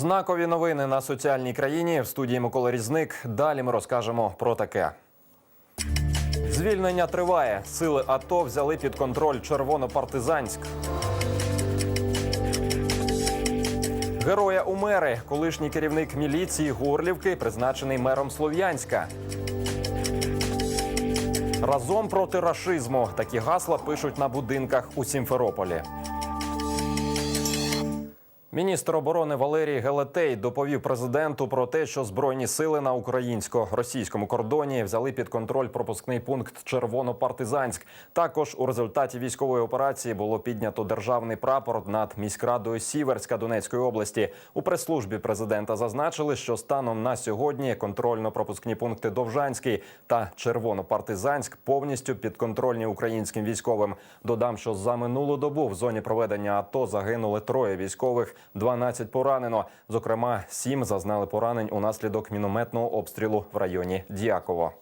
Знакові новини на соціальній країні в студії Микола Різник. Далі ми розкажемо про таке. Звільнення триває. Сили АТО взяли під контроль Червонопартизанськ. Героя у мери, колишній керівник міліції Горлівки, призначений мером Слов'янська. Разом проти рашизму. Такі гасла пишуть на будинках у Сімферополі. Міністр оборони Валерій Гелетей доповів президенту про те, що збройні сили на українсько-російському кордоні взяли під контроль пропускний пункт Червонопартизанськ. Також у результаті військової операції було піднято державний прапор над міськрадою Сіверська Донецької області. У прес-службі президента зазначили, що станом на сьогодні контрольно-пропускні пункти Довжанський та Червонопартизанськ повністю підконтрольні українським військовим. Додам, що за минулу добу в зоні проведення АТО загинули троє військових, 12 поранено. Зокрема, сім зазнали поранень унаслідок мінометного обстрілу в районі Діаково.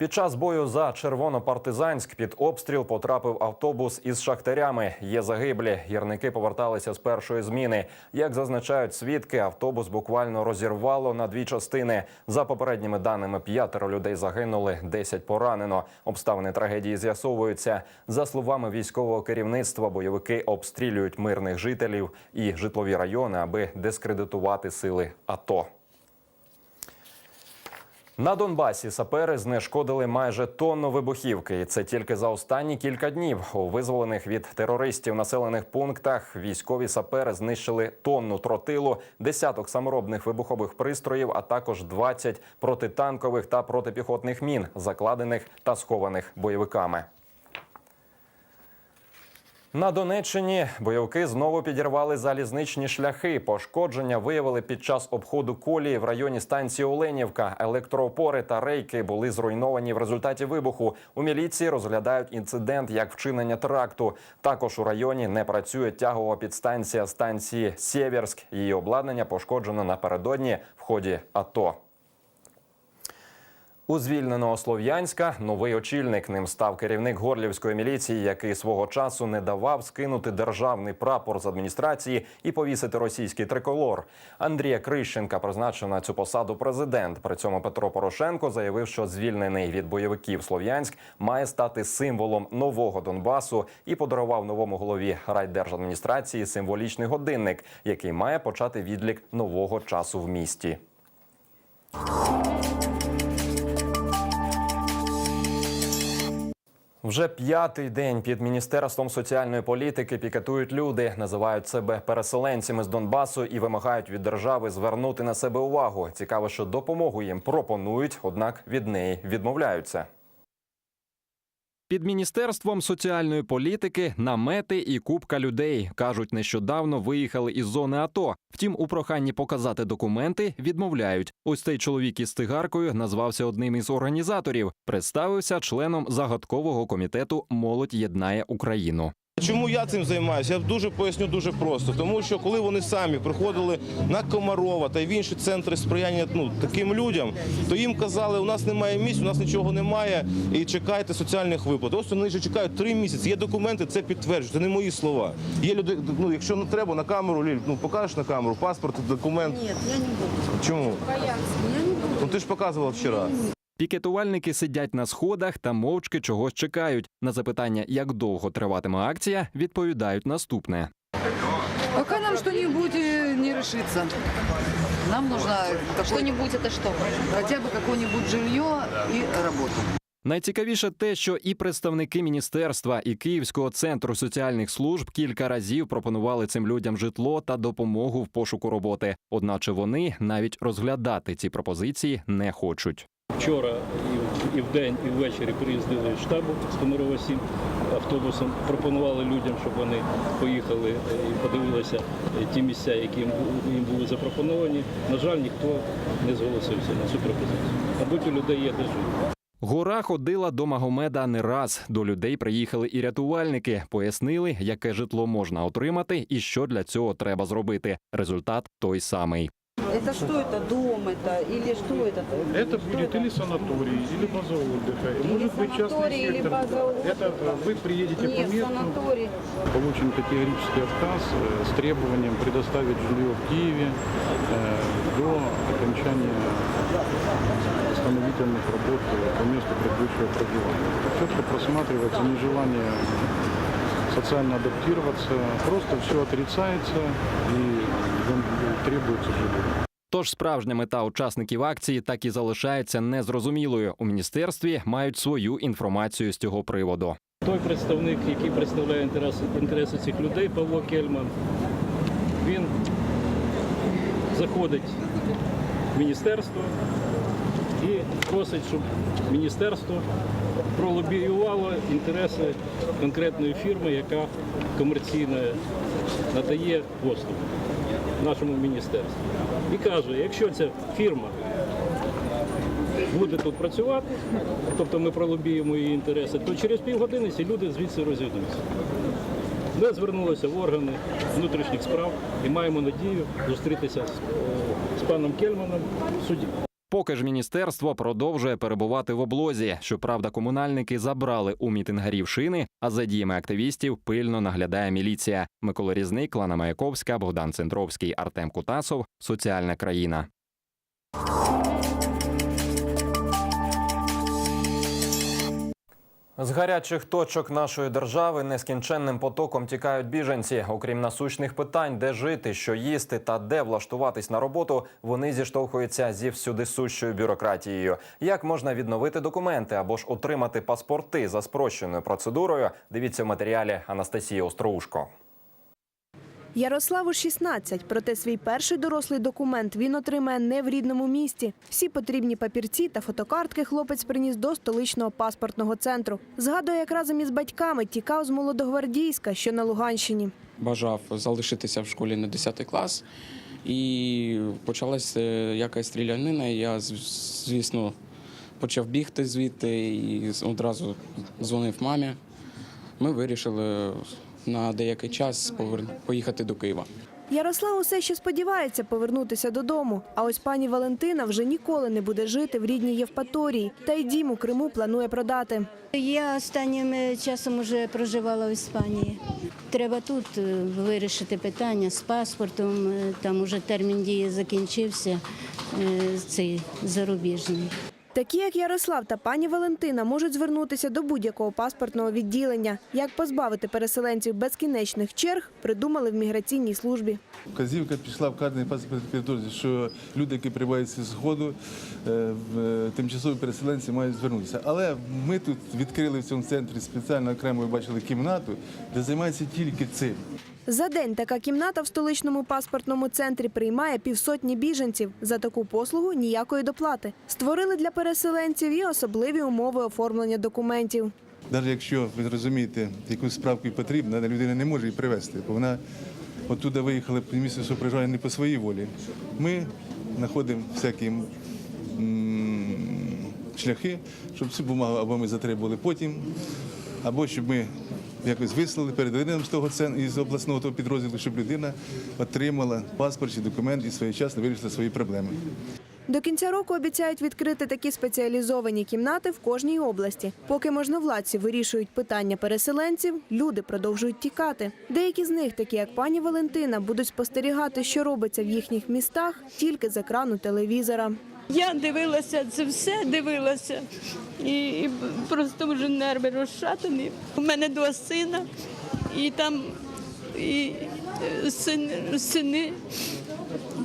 Під час бою за Червонопартизанськ під обстріл потрапив автобус із шахтарями. Є загиблі. Гірники поверталися з першої зміни. Як зазначають свідки, автобус буквально розірвало на дві частини. За попередніми даними, п'ятеро людей загинули, 10 поранено. Обставини трагедії з'ясовуються. За словами військового керівництва, бойовики обстрілюють мирних жителів і житлові райони, аби дискредитувати сили АТО. На Донбасі сапери знешкодили майже тонну вибухівки. І це тільки за останні кілька днів. У визволених від терористів населених пунктах військові сапери знищили тонну тротилу, десяток саморобних вибухових пристроїв, а також 20 протитанкових та протипіхотних мін, закладених та схованих бойовиками. На Донеччині бойовики знову підірвали залізничні шляхи. Пошкодження виявили під час обходу колії в районі станції Оленівка. Електроопори та рейки були зруйновані в результаті вибуху. У міліції розглядають інцидент як вчинення теракту. Також у районі не працює тягова підстанція станції Сєвєрськ. Її обладнання пошкоджено напередодні в ході АТО. У звільненого Слов'янська новий очільник ним став керівник горлівської міліції, який свого часу не давав скинути державний прапор з адміністрації і повісити російський триколор. Андрія Крищенка призначив на цю посаду президент. При цьому Петро Порошенко заявив, що звільнений від бойовиків Слов'янськ має стати символом нового Донбасу і подарував новому голові райдержадміністрації символічний годинник, який має почати відлік нового часу в місті. Вже п'ятий день під міністерством соціальної політики пікетують люди, називають себе переселенцями з Донбасу і вимагають від держави звернути на себе увагу. Цікаво, що допомогу їм пропонують, однак від неї відмовляються. Під міністерством соціальної політики намети і купка людей кажуть, нещодавно виїхали із зони АТО. Втім, у проханні показати документи відмовляють. Ось цей чоловік із цигаркою назвався одним із організаторів. Представився членом загадкового комітету Молодь єднає Україну. Чому я цим займаюся? Я дуже поясню дуже просто. Тому що коли вони самі приходили на Комарова та й в інші центри сприяння ну, таким людям, то їм казали, у нас немає місць, у нас нічого немає, і чекайте соціальних виплат. Ось вони вже чекають три місяці. Є документи, це підтверджують. Це не мої слова. Є люди, ну якщо не треба на камеру, Ліль, ну покажеш на камеру паспорт, документ. Нет, я не буду. Чому? Я не буду. Ну ти ж показував вчора. Пікетувальники сидять на сходах та мовчки чогось чекають. На запитання, як довго триватиме акція, відповідають наступне. Пока нам что-нибудь э, не решится. Нам нужно какой- Что-нибудь это что? хотя бы какое-нибудь жилье и работу. Найцікавіше те, що і представники міністерства, і Київського центру соціальних служб кілька разів пропонували цим людям житло та допомогу в пошуку роботи. Одначе вони навіть розглядати ці пропозиції не хочуть. Вчора і, в- і вдень, і ввечері приїздили штабу з Комарова 7 автобусом. Пропонували людям, щоб вони поїхали е, і подивилися е, ті місця, які їм були запропоновані. На жаль, ніхто не зголосився на цю пропозицію. Мабуть, у людей є де жити. Гора ходила до Магомеда не раз. До людей приїхали і рятувальники, пояснили, яке житло можна отримати і що для цього треба зробити. Результат той самий. Это что это, дом это или что это? Это будет или санаторий, или база отдыха, Или может быть частный или сектор. база отдыха. Это э, вы приедете Нет, по месту, санаторий. получен категорический отказ э, с требованием предоставить жилье в Киеве э, до окончания восстановительных работ по месту предыдущего проживания. Четко просматривается нежелание социально адаптироваться, просто все отрицается и требуется жилье. Тож справжня мета учасників акції так і залишається незрозумілою. У міністерстві мають свою інформацію з цього приводу. Той представник, який представляє інтереси, інтереси цих людей, Павло Кельман, він заходить в міністерство і просить, щоб міністерство пролобіювало інтереси конкретної фірми, яка комерційно надає послуги нашому міністерству. І каже, якщо ця фірма буде тут працювати, тобто ми пролобіємо її інтереси, то через півгодини ці люди звідси розійдуться. Ми звернулися в органи внутрішніх справ і маємо надію зустрітися з, е, паном Кельманом в суді. Поки ж міністерство продовжує перебувати в облозі. Щоправда, комунальники забрали у мітингарів шини, а за діями активістів пильно наглядає міліція. Микола Різник, Лана Маяковська, Богдан Центровський, Артем Кутасов. Соціальна країна. З гарячих точок нашої держави нескінченним потоком тікають біженці. Окрім насущних питань, де жити, що їсти та де влаштуватись на роботу, вони зіштовхуються зі всюдисущою бюрократією. Як можна відновити документи або ж отримати паспорти за спрощеною процедурою? Дивіться в матеріалі Анастасії Остроушко. Ярославу 16, проте свій перший дорослий документ він отримає не в рідному місті. Всі потрібні папірці та фотокартки хлопець приніс до столичного паспортного центру. Згадує, як разом із батьками тікав з Молодогвардійська, що на Луганщині. бажав залишитися в школі на 10 клас. І почалася якась стрілянина. Я, звісно, почав бігти звідти і одразу дзвонив мамі. Ми вирішили на деякий час поїхати до Києва. Ярослав усе ще сподівається повернутися додому. А ось пані Валентина вже ніколи не буде жити в рідній Євпаторії. Та й дім у Криму планує продати. Я останнім часом вже проживала в Іспанії. Треба тут е, вирішити питання з паспортом. е, Там уже термін дії закінчився, е, цей зарубіжний. Такі, як Ярослав та пані Валентина, можуть звернутися до будь-якого паспортного відділення. Як позбавити переселенців безкінечних черг, придумали в міграційній службі. Вказівка пішла в кожний паспорт території, що люди, які прибувають зі сходу, е, е, тимчасові переселенці мають звернутися. Але ми тут відкрили в цьому центрі спеціально окремо ви бачили кімнату, де займаються тільки цим. За день така кімната в столичному паспортному центрі приймає півсотні біженців. За таку послугу ніякої доплати. Створили для переселенців і особливі умови оформлення документів. Навіть якщо ви розумієте, якусь справку потрібна, людина не може її привезти, бо вона оттуда виїхала місце, що не по своїй волі. Ми знаходимо всякі шляхи, щоб цю бумагу або ми затребували потім, або щоб ми якось вислали, передали нам з того із обласного того підрозділу, щоб людина отримала паспорт чи документ і своєчасно вирішила свої проблеми. До кінця року обіцяють відкрити такі спеціалізовані кімнати в кожній області. Поки можновладці вирішують питання переселенців, люди продовжують тікати. Деякі з них, такі як пані Валентина, будуть спостерігати, що робиться в їхніх містах, тільки з екрану телевізора. Я дивилася це все, дивилася. І, і просто вже нерви розшатані. У мене два сина, і там і е, син, сини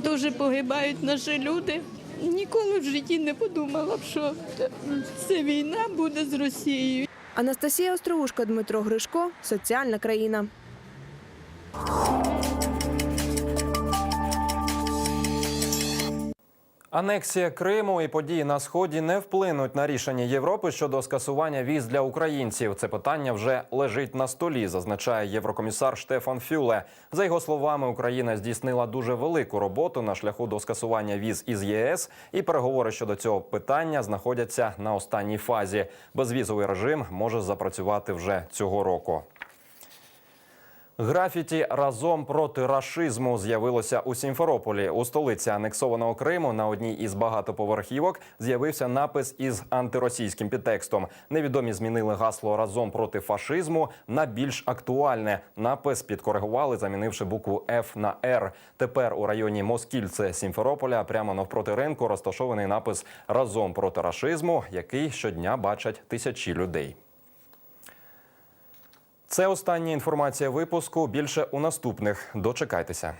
дуже погибають наші люди. Ніколи в житті не подумала б, що це війна буде з Росією. Анастасія Остроушка, Дмитро Гришко, соціальна країна. Анексія Криму і події на сході не вплинуть на рішення Європи щодо скасування віз для українців. Це питання вже лежить на столі, зазначає єврокомісар Штефан Фюле. За його словами, Україна здійснила дуже велику роботу на шляху до скасування віз із ЄС, і переговори щодо цього питання знаходяться на останній фазі. Безвізовий режим може запрацювати вже цього року. Графіті разом проти рашизму з'явилося у Сімферополі. У столиці анексованого Криму на одній із багатоповерхівок з'явився напис із антиросійським підтекстом. Невідомі змінили гасло разом проти фашизму на більш актуальне. Напис підкоригували, замінивши букву Ф на Р. Тепер у районі Москільце Сімферополя, прямо навпроти ринку, розташований напис Разом проти рашизму, який щодня бачать тисячі людей. Це остання інформація випуску. Більше у наступних. Дочекайтеся.